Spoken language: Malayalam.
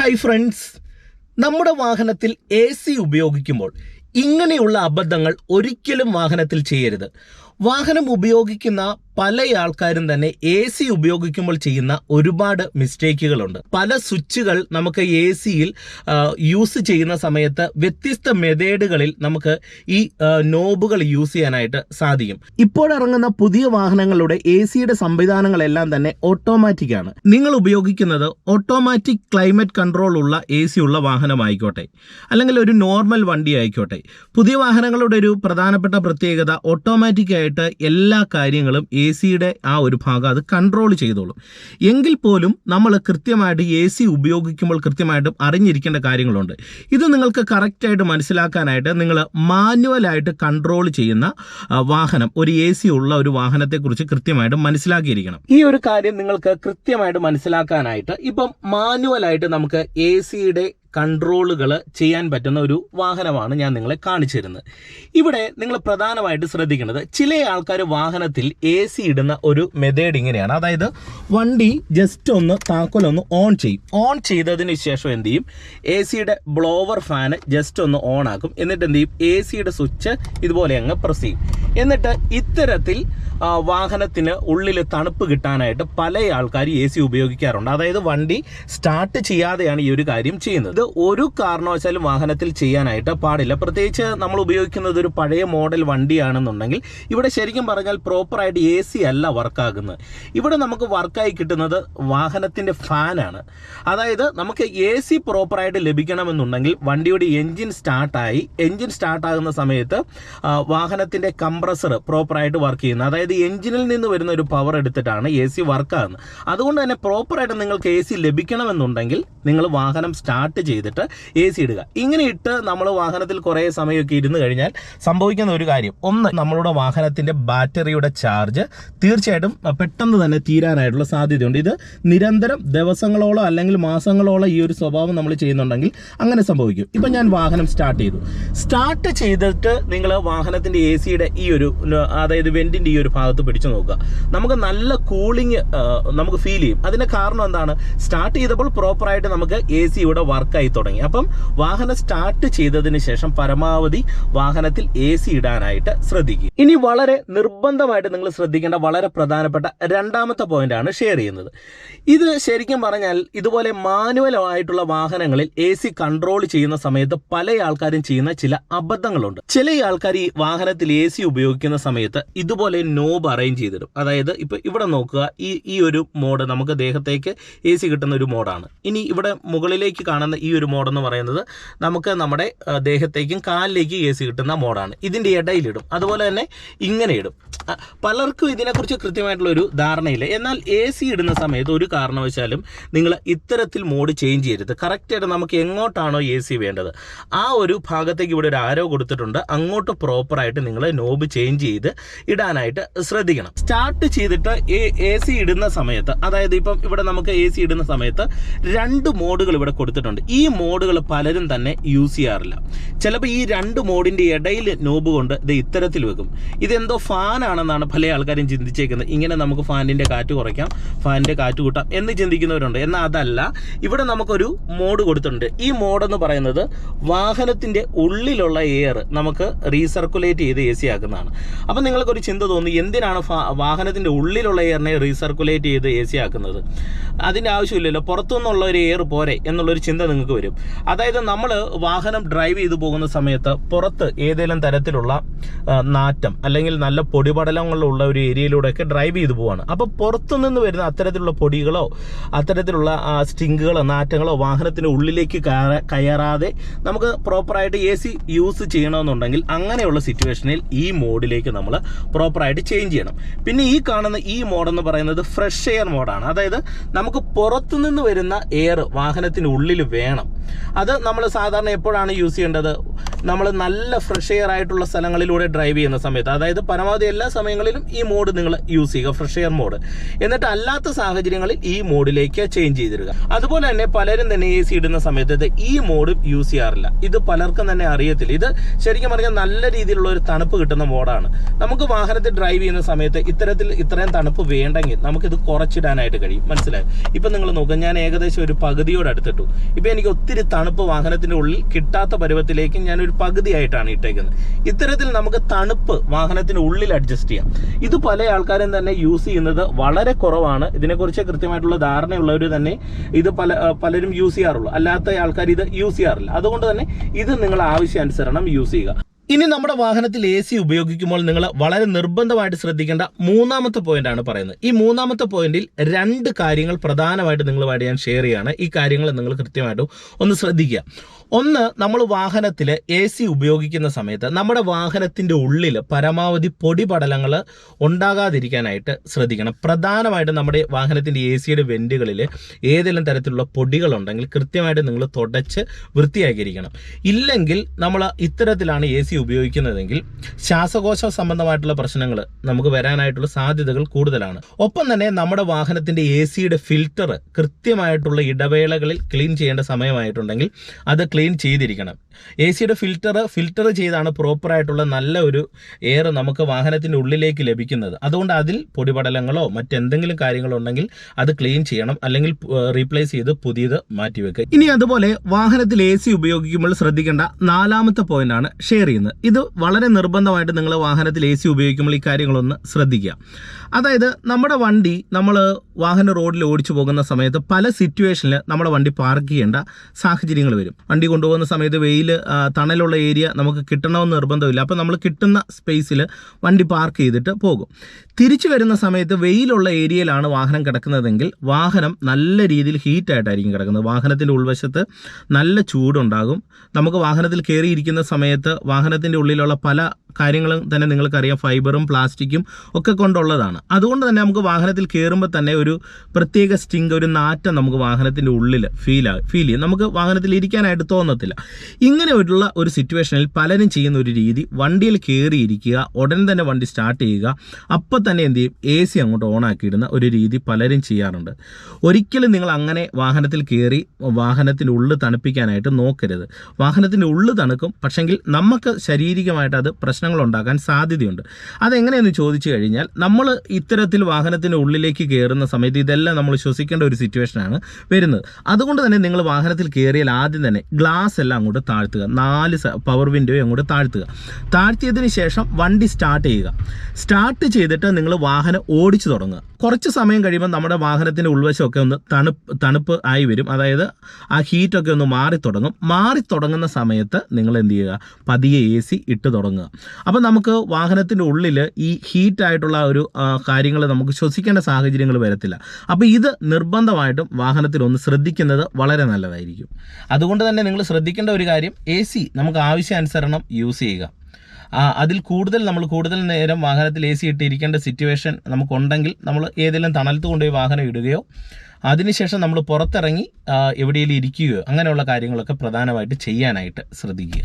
ഹായ് ഫ്രണ്ട്സ് നമ്മുടെ വാഹനത്തിൽ എ സി ഉപയോഗിക്കുമ്പോൾ ഇങ്ങനെയുള്ള അബദ്ധങ്ങൾ ഒരിക്കലും വാഹനത്തിൽ ചെയ്യരുത്. വാഹനം ഉപയോഗിക്കുന്ന പല ആൾക്കാരും തന്നെ എ സി ഉപയോഗിക്കുമ്പോൾ ചെയ്യുന്ന ഒരുപാട് മിസ്റ്റേക്കുകളുണ്ട് പല സ്വിച്ചുകൾ നമുക്ക് എ സിയിൽ യൂസ് ചെയ്യുന്ന സമയത്ത് വ്യത്യസ്ത മെതേഡുകളിൽ നമുക്ക് ഈ നോബുകൾ യൂസ് ചെയ്യാനായിട്ട് സാധിക്കും. ഇപ്പോഴിറങ്ങുന്ന പുതിയ വാഹനങ്ങളുടെ എ സിയുടെ സംവിധാനങ്ങളെല്ലാം തന്നെ ഓട്ടോമാറ്റിക് ആണ്. നിങ്ങൾ ഉപയോഗിക്കുന്നത് ഓട്ടോമാറ്റിക് ക്ലൈമറ്റ് കൺട്രോൾ ഉള്ള എ സി ഉള്ള വാഹനമായിക്കോട്ടെ അല്ലെങ്കിൽ ഒരു നോർമൽ വണ്ടി ആയിക്കോട്ടെ. പുതിയ വാഹനങ്ങളുടെ ഒരു പ്രധാനപ്പെട്ട പ്രത്യേകത ഓട്ടോമാറ്റിക് ആയിട്ട് എല്ലാ കാര്യങ്ങളും എ സിയുടെ ആ ഒരു ഭാഗം അത് കൺട്രോൾ ചെയ്തോളും. എങ്കിൽ പോലും നമ്മൾ കൃത്യമായിട്ട് എ സി ഉപയോഗിക്കുമ്പോൾ കൃത്യമായിട്ടും അറിഞ്ഞിരിക്കേണ്ട കാര്യങ്ങളുണ്ട്. ഇത് നിങ്ങൾക്ക് കറക്റ്റായിട്ട് മനസ്സിലാക്കാനായിട്ട് നിങ്ങൾ മാനുവലായിട്ട് കൺട്രോൾ ചെയ്യുന്ന വാഹനം ഒരു എ സി ഉള്ള ഒരു വാഹനത്തെക്കുറിച്ച് കൃത്യമായിട്ട് മനസ്സിലാക്കിയിരിക്കണം. ഈ ഒരു കാര്യം നിങ്ങൾക്ക് കൃത്യമായിട്ട് മനസ്സിലാക്കാനായിട്ട് ഇപ്പം മാനുവലായിട്ട് നമുക്ക് എ സിയുടെ കൺട്രോളുകൾ ചെയ്യാൻ പറ്റുന്ന ഒരു വാഹനമാണ് ഞാൻ നിങ്ങളെ കാണിച്ചു തരുന്നത് ഇവിടെ നിങ്ങൾ പ്രധാനമായിട്ട് ശ്രദ്ധിക്കേണ്ടത് ചില ആൾക്കാർ വാഹനത്തിൽ എ സി ഇടുന്ന ഒരു മെത്തേഡ് ഇങ്ങനെയാണ്. അതായത് വണ്ടി ജസ്റ്റ് ഒന്ന് താക്കോലൊന്ന് ഓൺ ചെയ്യും. ഓൺ ചെയ്തതിന് ശേഷം എന്ത് ചെയ്യും? എ സിയുടെ ബ്ലോവർ ഫാന് ജസ്റ്റ് ഒന്ന് ഓൺ ആക്കും. എന്നിട്ട് എന്ത് ചെയ്യും? എ സിയുടെ സ്വിച്ച് ഇതുപോലെ അങ്ങ് പ്രസ് ചെയ്യും. എന്നിട്ട് ഇത്തരത്തിൽ വാഹനത്തിന് ഉള്ളിൽ തണുപ്പ് കിട്ടാനായിട്ട് പല ആൾക്കാർ എ സി ഉപയോഗിക്കാറുണ്ട്. അതായത് വണ്ടി സ്റ്റാർട്ട് ചെയ്യാതെയാണ് ഈ ഒരു കാര്യം ചെയ്യുന്നത്. ഇത് ഒരു കാരണവശാലും വാഹനത്തിൽ ചെയ്യാനായിട്ട് പാടില്ല. പ്രത്യേകിച്ച് നമ്മൾ ഉപയോഗിക്കുന്നത് ഒരു പഴയ മോഡൽ വണ്ടിയാണെന്നുണ്ടെങ്കിൽ ഇവിടെ ശരിക്കും പറഞ്ഞാൽ പ്രോപ്പറായിട്ട് എ സി അല്ല വർക്കാകുന്നത്. ഇവിടെ നമുക്ക് വർക്കായി കിട്ടുന്നത് വാഹനത്തിന്റെ ഫാനാണ്. അതായത് നമുക്ക് എ സി പ്രോപ്പറായിട്ട് ലഭിക്കണമെന്നുണ്ടെങ്കിൽ വണ്ടിയുടെ എൻജിൻ സ്റ്റാർട്ടായി എൻജിൻ സ്റ്റാർട്ടാകുന്ന സമയത്ത് വാഹനത്തിന്റെ കംപ്രസർ പ്രോപ്പറായിട്ട് വർക്ക് ചെയ്യുന്നത്. അതായത് എൻജിനിൽ നിന്ന് വരുന്ന ഒരു പവർ എടുത്തിട്ടാണ് എ സി വർക്കാകുന്നത് അതുകൊണ്ട് തന്നെ പ്രോപ്പറായിട്ട് നിങ്ങൾക്ക് എ സി ലഭിക്കണമെന്നുണ്ടെങ്കിൽ നിങ്ങൾ വാഹനം സ്റ്റാർട്ട് ചെയ്തിട്ട് എ സി ഇടുക. ഇങ്ങനെ ഇട്ട് നമ്മൾ വാഹനത്തിൽ കുറേ സമയമൊക്കെ ഇരുന്ന് കഴിഞ്ഞാൽ സംഭവിക്കുന്ന ഒരു കാര്യം. ഒന്ന് നമ്മളുടെ വാഹനത്തിന്റെ ബാറ്ററിയുടെ ചാർജ് തീർച്ചയായിട്ടും പെട്ടെന്ന് തന്നെ തീരാനായിട്ടുള്ള സാധ്യതയുണ്ട്. ഇത് നിരന്തരം ദിവസങ്ങളോളം അല്ലെങ്കിൽ മാസങ്ങളോളം ഈ ഒരു സ്വഭാവം നമ്മൾ ചെയ്യുന്നുണ്ടെങ്കിൽ അങ്ങനെ സംഭവിക്കും. ഇപ്പം ഞാൻ വാഹനം സ്റ്റാർട്ട് ചെയ്തു. സ്റ്റാർട്ട് ചെയ്തിട്ട് നിങ്ങൾ വാഹനത്തിന്റെ എ സിയുടെ ഈ ഒരു അതായത് വെന്റിന്റെ ഈ ഒരു ഭാഗത്ത് പിടിച്ചു നോക്കുക. നമുക്ക് നല്ല കൂളിംഗ് നമുക്ക് ഫീൽ ചെയ്യും. അതിന് കാരണം എന്താണ്? സ്റ്റാർട്ട് ചെയ്തപ്പോൾ പ്രോപ്പറായിട്ട് നമുക്ക് എ സി ഇവിടെ വർക്കായി തുടങ്ങി. അപ്പം വാഹനം സ്റ്റാർട്ട് ചെയ്തതിന് ശേഷം പരമാവധി വാഹനത്തിൽ എ സി ഇടാനായിട്ട് ശ്രദ്ധിക്കുക. ഇനി വളരെ നിർബന്ധമായിട്ട് നിങ്ങൾ ശ്രദ്ധിക്കേണ്ട വളരെ പ്രധാനപ്പെട്ട രണ്ടാമത്തെ പോയിന്റ് ആണ് ഷെയർ ചെയ്യുന്നത്. ഇത് ശരിക്കും പറഞ്ഞാൽ ഇതുപോലെ മാനുവൽ ആയിട്ടുള്ള വാഹനങ്ങളിൽ എ സി കൺട്രോൾ ചെയ്യുന്ന സമയത്ത് പല ആൾക്കാരും ചെയ്യുന്ന ചില അബദ്ധങ്ങളുണ്ട്. ചില ആൾക്കാർ ഈ വാഹനത്തിൽ എ സി ഉപയോഗിക്കുന്ന സമയത്ത് ഇതുപോലെ നോബ് അറേഞ്ച് ചെയ്തിടും. അതായത് ഇപ്പോൾ ഇവിടെ നോക്കുക ഈ ഈ ഒരു മോഡ് നമുക്ക് ദേഹത്തേക്ക് എ സി കിട്ടുന്ന ഒരു മോഡാണ്. ഇനി ഇവിടെ മുകളിലേക്ക് കാണുന്ന ഈ ഒരു മോഡ് എന്ന് പറയുന്നത് നമുക്ക് നമ്മുടെ ദേഹത്തേക്കും കാലിലേക്കും എ സി കിട്ടുന്ന മോഡാണ്. ഇതിന്റെ ഇടയിലിടും. അതുപോലെ തന്നെ ഇങ്ങനെ ഇടും. പലർക്കും ഇതിനെക്കുറിച്ച് കൃത്യമായിട്ടുള്ള ഒരു ധാരണയില്ല. എന്നാൽ എ സി ഇടുന്ന സമയത്ത് ഒരു കാരണവശാലും നിങ്ങൾ ഇത്തരത്തിൽ മോഡ് ചേഞ്ച് ചെയ്യരുത്. കറക്റ്റായിട്ട് നമുക്ക് എങ്ങോട്ടാണോ എ സി വേണ്ടത്? ആ ഒരു ഭാഗത്തേക്ക് ഇവിടെ ഒരു ആരോ കൊടുത്തിട്ടുണ്ട്. അങ്ങോട്ട് പ്രോപ്പറായിട്ട് നിങ്ങൾ നോബ് ചേഞ്ച് ചെയ്ത് ഇടാനായിട്ട് ശ്രദ്ധിക്കണം. സ്റ്റാർട്ട് ചെയ്തിട്ട് എ സി ഇടുന്ന സമയത്ത് അതായത് ഇപ്പം ഇവിടെ നമുക്ക് എ സി ഇടുന്ന സമയത്ത് രണ്ട് മോഡുകൾ ഇവിടെ കൊടുത്തിട്ടുണ്ട്. ഈ മോഡുകൾ പലരും തന്നെ യൂസ് ചെയ്യാറില്ല. ചിലപ്പോൾ ഈ രണ്ട് മോഡിന്റെ ഇടയിൽ നോബ് കൊണ്ട് ഇത് ഇത്തരത്തിൽ വെക്കും. ഇതെന്തോ ഫാനാണെന്നാണ് പല ആൾക്കാരും ചിന്തിച്ചേക്കുന്നത്. ഇങ്ങനെ നമുക്ക് ഫാനിന്റെ കാറ്റ് കുറയ്ക്കാം ഫാനിന്റെ കാറ്റ് കൂട്ടാം എന്ന് ചിന്തിക്കുന്നവരുണ്ട്. എന്നാൽ അതല്ല ഇവിടെ നമുക്കൊരു മോഡ് കൊടുത്തിട്ടുണ്ട്. ഈ മോഡ് എന്ന് പറയുന്നത് വാഹനത്തിന്റെ ഉള്ളിലുള്ള എയർ നമുക്ക് റീസർക്കുലേറ്റ് ചെയ്ത് എ സി ആക്കുന്നതാണ്. അപ്പം നിങ്ങൾക്കൊരു ചിന്ത തോന്നി എന്തിനാണ് വാഹനത്തിന്റെ ഉള്ളിലുള്ള എയറിനെ റീസർക്കുലേറ്റ് ചെയ്ത് എ സി ആക്കുന്നത്? അതിന്റെ ആവശ്യമില്ലല്ലോ. പുറത്തുനിന്നുള്ള ഒരു എയർ പോരെ എന്നുള്ളൊരു ചിന്ത നിങ്ങൾക്ക് വരും. അതായത് നമ്മൾ വാഹനം ഡ്രൈവ് ചെയ്തു പോകുന്ന സമയത്ത് പുറത്ത് ഏതെങ്കിലും തരത്തിലുള്ള നാറ്റം അല്ലെങ്കിൽ നല്ല പൊടിപടലങ്ങളുള്ള ഒരു ഏരിയയിലൂടെയൊക്കെ ഡ്രൈവ് ചെയ്തു പോവാണ്. അപ്പോൾ പുറത്തുനിന്ന് വരുന്ന അത്തരത്തിലുള്ള പൊടികളോ അത്തരത്തിലുള്ള സ്റ്റിങ്കുകളോ നാറ്റങ്ങളോ വാഹനത്തിന്റെ ഉള്ളിലേക്ക് കയറാതെ നമുക്ക് പ്രോപ്പറായിട്ട് എ സി യൂസ് ചെയ്യണമെന്നുണ്ടെങ്കിൽ അങ്ങനെയുള്ള സിറ്റുവേഷനിൽ ഈ മോഡിലേക്ക് നമ്മൾ പ്രോപ്പറായിട്ട് ചേഞ്ച് ചെയ്യണം. പിന്നെ ഈ കാണുന്ന ഈ മോഡെന്ന് പറയുന്നത് ഫ്രഷ് എയർ മോഡാണ് അതായത് നമുക്ക് പുറത്തുനിന്ന് വരുന്ന എയർ വാഹനത്തിനുള്ളിൽ വേണം. അത് നമ്മൾ സാധാരണ എപ്പോഴാണ് യൂസ് ചെയ്യേണ്ടത്? നമ്മൾ നല്ല ഫ്രഷ് എയർ ആയിട്ടുള്ള സ്ഥലങ്ങളിലൂടെ ഡ്രൈവ് ചെയ്യുന്ന സമയത്ത് അതായത് പരമാവധി എല്ലാ സമയങ്ങളിലും ഈ മോഡ് നിങ്ങൾ യൂസ് ചെയ്യുക ഫ്രഷ് എയർ മോഡ് എന്നിട്ട് അല്ലാത്ത സാഹചര്യങ്ങളിൽ ഈ മോഡിലേക്ക് ചേഞ്ച് ചെയ്തിടുക. അതുപോലെ തന്നെ പലരും തന്നെ എ സി ഇടുന്ന സമയത്ത് ഈ മോഡ് യൂസ് ചെയ്യാറില്ല. ഇത് പലർക്കും തന്നെ അറിയത്തില്ല. ഇത് ശരിക്കും പറഞ്ഞാൽ നല്ല രീതിയിലുള്ള ഒരു തണുപ്പ് കിട്ടുന്ന മോഡാണ് നമുക്ക് വാഹനത്തിൽ ഡ്രൈവ് ചെയ്യുന്ന സമയത്ത് ഇത്തരത്തിൽ ഇത്രയും തണുപ്പ് വേണ്ടെങ്കിൽ നമുക്കിത് കുറച്ചിടാനായിട്ട് കഴിയും. മനസ്സിലായി? ഇപ്പം നിങ്ങൾ നോക്കുക ഞാൻ ഏകദേശം ഒരു പകുതിയോട് അടുത്തിട്ടു. ഇപ്പം എനിക്ക് ഒത്തിരി തണുപ്പ് വാഹനത്തിന്റെ ഉള്ളിൽ കിട്ടാത്ത പരുവത്തിലേക്ക് ഞാൻ ഒരു പകുതിയായിട്ടാണ് ഇട്ടേക്കുന്നത്. ഇത്തരത്തിൽ നമുക്ക് തണുപ്പ് വാഹനത്തിന്റെ ഉള്ളിൽ അഡ്ജസ്റ്റ് ചെയ്യാം. ഇത് പല ആൾക്കാരും തന്നെ യൂസ് ചെയ്യുന്നത് വളരെ കുറവാണ്. ഇതിനെക്കുറിച്ച് കൃത്യമായിട്ടുള്ള ധാരണയുള്ളവർ തന്നെ ഇത് പല പലരും യൂസ് ചെയ്യാറുള്ളൂ. അല്ലാത്ത ആൾക്കാർ ഇത് യൂസ് ചെയ്യാറില്ല. അതുകൊണ്ട് തന്നെ ഇത് നിങ്ങൾ ആവശ്യാനുസരണം യൂസ് ചെയ്യുക. ഇനി നമ്മുടെ വാഹനത്തിൽ എ സി ഉപയോഗിക്കുമ്പോൾ നിങ്ങൾ വളരെ നിർബന്ധമായിട്ട് ശ്രദ്ധിക്കേണ്ട മൂന്നാമത്തെ പോയിന്റ് ആണ് പറയുന്നത്. ഈ മൂന്നാമത്തെ പോയിന്റിൽ രണ്ട് കാര്യങ്ങൾ പ്രധാനമായിട്ട് നിങ്ങളുമായിട്ട് ഞാൻ ഷെയർ ചെയ്യാണ്. ഈ കാര്യങ്ങൾ നിങ്ങൾ കൃത്യമായിട്ടും ഒന്ന് ശ്രദ്ധിക്കുക. ഒന്ന് നമ്മൾ വാഹനത്തിൽ എ സി ഉപയോഗിക്കുന്ന സമയത്ത് നമ്മുടെ വാഹനത്തിന്റെ ഉള്ളിൽ പരമാവധി പൊടിപടലങ്ങൾ ഉണ്ടാകാതിരിക്കാനായിട്ട് ശ്രദ്ധിക്കണം. പ്രധാനമായിട്ടും നമ്മുടെ വാഹനത്തിന്റെ എ സിയുടെ വെന്റുകളിൽ ഏതെല്ലാം തരത്തിലുള്ള പൊടികളുണ്ടെങ്കിൽ കൃത്യമായിട്ട് നിങ്ങൾ തുടച്ച് വൃത്തിയാക്കിയിരിക്കണം. ഇല്ലെങ്കിൽ നമ്മൾ ഇത്തരത്തിലാണ് എ സി ഉപയോഗിക്കുന്നതെങ്കിൽ ശ്വാസകോശ സംബന്ധമായിട്ടുള്ള പ്രശ്നങ്ങൾ നമുക്ക് വരാനായിട്ടുള്ള സാധ്യതകൾ കൂടുതലാണ്. ഒപ്പം തന്നെ നമ്മുടെ വാഹനത്തിന്റെ എ സിയുടെ ഫിൽറ്റർ കൃത്യമായിട്ടുള്ള ഇടവേളകളിൽ ക്ലീൻ ചെയ്യേണ്ട സമയമായിട്ടുണ്ടെങ്കിൽ അത് ക്ലീൻ ചെയ്തിരിക്കണം. എ സിയുടെ ഫിൽറ്റർ ഫിൽറ്റർ ചെയ്താണ് പ്രോപ്പറായിട്ടുള്ള നല്ല ഒരു എയർ നമുക്ക് വാഹനത്തിന്റെ ഉള്ളിലേക്ക് ലഭിക്കുന്നത്. അതുകൊണ്ട് അതിൽ പൊടിപടലങ്ങളോ മറ്റെന്തെങ്കിലും കാര്യങ്ങളോ ഉണ്ടെങ്കിൽ അത് ക്ലീൻ ചെയ്യണം. അല്ലെങ്കിൽ റീപ്ലേസ് ചെയ്ത് പുതിയത് മാറ്റിവെക്കുക ഇനി അതുപോലെ വാഹനത്തിൽ എ സി ഉപയോഗിക്കുമ്പോൾ ശ്രദ്ധിക്കേണ്ട നാലാമത്തെ പോയിന്റ് ആണ് ഷെയർ ചെയ്യുന്നത്. ഇത് വളരെ നിർബന്ധമായിട്ട് നിങ്ങൾ വാഹനത്തിൽ എ സി ഉപയോഗിക്കുമ്പോൾ ഈ കാര്യങ്ങളൊന്ന് ശ്രദ്ധിക്കുക. അതായത് നമ്മുടെ വണ്ടി നമ്മൾ വാഹന റോഡിൽ ഓടിച്ചു പോകുന്ന സമയത്ത് പല സിറ്റുവേഷനിൽ നമ്മുടെ വണ്ടി പാർക്ക് ചെയ്യേണ്ട സാഹചര്യങ്ങൾ വരും. വണ്ടി കൊണ്ടുപോകുന്ന സമയത്ത് വെയിൽ തണലുള്ള ഏരിയ നമുക്ക് കിട്ടണമെന്ന് നിർബന്ധമില്ല. അപ്പോൾ നമ്മൾ കിട്ടുന്ന സ്പേസിൽ വണ്ടി പാർക്ക് ചെയ്തിട്ട് പോകും. തിരിച്ചു വരുന്ന സമയത്ത് വെയിലുള്ള ഏരിയയിലാണ് വാഹനം കിടക്കുന്നതെങ്കിൽ വാഹനം നല്ല രീതിയിൽ ഹീറ്റായിട്ടായിരിക്കും കിടക്കുന്നത്. വാഹനത്തിന്റെ ഉൾവശത്ത് നല്ല ചൂടുണ്ടാകും. നമുക്ക് വാഹനത്തിൽ കയറിയിരിക്കുന്ന സമയത്ത് വാഹനത്തിന്റെ ഉള്ളിലുള്ള പല കാര്യങ്ങളും തന്നെ നിങ്ങൾക്കറിയാം. ഫൈബറും പ്ലാസ്റ്റിക്കും ഒക്കെ കൊണ്ടുള്ളതാണ്. അതുകൊണ്ട് തന്നെ നമുക്ക് വാഹനത്തിൽ കയറുമ്പോൾ തന്നെ ഒരു പ്രത്യേക സ്റ്റിങ് ഒരു നാറ്റം നമുക്ക് വാഹനത്തിന്റെ ഉള്ളിൽ ഫീൽ ഫീൽ ചെയ്യും. നമുക്ക് വാഹനത്തിൽ ഇരിക്കാനായിട്ട് തോന്നത്തില്ല. ഇങ്ങനെ ഉള്ള ഒരു സിറ്റുവേഷനിൽ പലരും ചെയ്യുന്ന ഒരു രീതി വണ്ടിയിൽ കയറിയിരിക്കുക ഉടൻ തന്നെ വണ്ടി സ്റ്റാർട്ട് ചെയ്യുക അപ്പം തന്നെ എന്ത് ചെയ്യും? എ സി അങ്ങോട്ട് ഓണാക്കിയിടുന്ന ഒരു രീതി പലരും ചെയ്യാറുണ്ട്. ഒരിക്കലും നിങ്ങൾ അങ്ങനെ വാഹനത്തിൽ കയറി വാഹനത്തിന്റെ ഉള്ളിൽ തണുപ്പിക്കാനായിട്ട് നോക്കരുത്. വാഹനത്തിന്റെ ഉള്ളിൽ തണുക്കും പക്ഷെങ്കിൽ നമുക്ക് ശാരീരികമായിട്ട് അത് പ്രശ്നങ്ങൾ ഉണ്ടാക്കാൻ സാധ്യതയുണ്ട്. അതെങ്ങനെയെന്ന് ചോദിച്ചു കഴിഞ്ഞാൽ നമ്മൾ ഇത്തരത്തിൽ വാഹനത്തിന്റെ ഉള്ളിലേക്ക് കയറുന്ന സമയത്ത് ഇതെല്ലാം നമ്മൾ ശ്വസിക്കേണ്ട ഒരു സിറ്റുവേഷനാണ് വരുന്നത്. അതുകൊണ്ട് തന്നെ നിങ്ങൾ വാഹനത്തിൽ കയറിയാൽ ആദ്യം തന്നെ ഗ്ലാസ് എല്ലാം അങ്ങോട്ട് താഴ്ത്തുക. നാല് പവർ വിൻഡോയും അങ്ങോട്ട് താഴ്ത്തുക. താഴ്ത്തിയതിന് ശേഷം വണ്ടി സ്റ്റാർട്ട് ചെയ്യുക. സ്റ്റാർട്ട് ചെയ്തിട്ട് നിങ്ങൾ വാഹനം ഓടിച്ചു തുടങ്ങുക. കുറച്ച് സമയം കഴിയുമ്പോൾ നമ്മുടെ വാഹനത്തിന്റെ ഉൾവശമൊക്കെ ഒന്ന് തണുപ്പ് തണുപ്പ് ആയി വരും. അതായത് ആ ഹീറ്റൊക്കെ ഒന്ന് മാറി തുടങ്ങും. മാറി തുടങ്ങുന്ന സമയത്ത് നിങ്ങൾ എന്ത് ചെയ്യുക? പതിയെ എ സി ഇട്ട് തുടങ്ങുക. അപ്പോൾ നമുക്ക് വാഹനത്തിന്റെ ഉള്ളിൽ ഈ ഹീറ്റായിട്ടുള്ള ഒരു കാര്യങ്ങൾ നമുക്ക് ശ്വസിക്കേണ്ട സാഹചര്യങ്ങൾ വരത്തില്ല. അപ്പോൾ ഇത് നിർബന്ധമായിട്ടും വാഹനത്തിൽ ഒന്ന് ശ്രദ്ധിക്കുന്നത് വളരെ നല്ലതായിരിക്കും. അതുകൊണ്ട് തന്നെ നിങ്ങൾ ശ്രദ്ധിക്കേണ്ട ഒരു കാര്യം എ സി നമുക്ക് ആവശ്യാനുസരണം യൂസ് ചെയ്യുക. അതിൽ കൂടുതൽ നമ്മൾ കൂടുതൽ നേരം വാഹനത്തിൽ എ സി ഇട്ടിരിക്കേണ്ട സിറ്റുവേഷൻ നമുക്കുണ്ടെങ്കിൽ നമ്മൾ ഏതെങ്കിലും തണലത്ത് കൊണ്ടുപോയി വാഹനം ഇടുകയോ അതിനുശേഷം നമ്മൾ പുറത്തിറങ്ങി എവിടെയെങ്കിലും ഇരിക്കുകയോ അങ്ങനെയുള്ള കാര്യങ്ങളൊക്കെ പ്രധാനമായിട്ട് ചെയ്യാനായിട്ട് ശ്രദ്ധിക്കുക.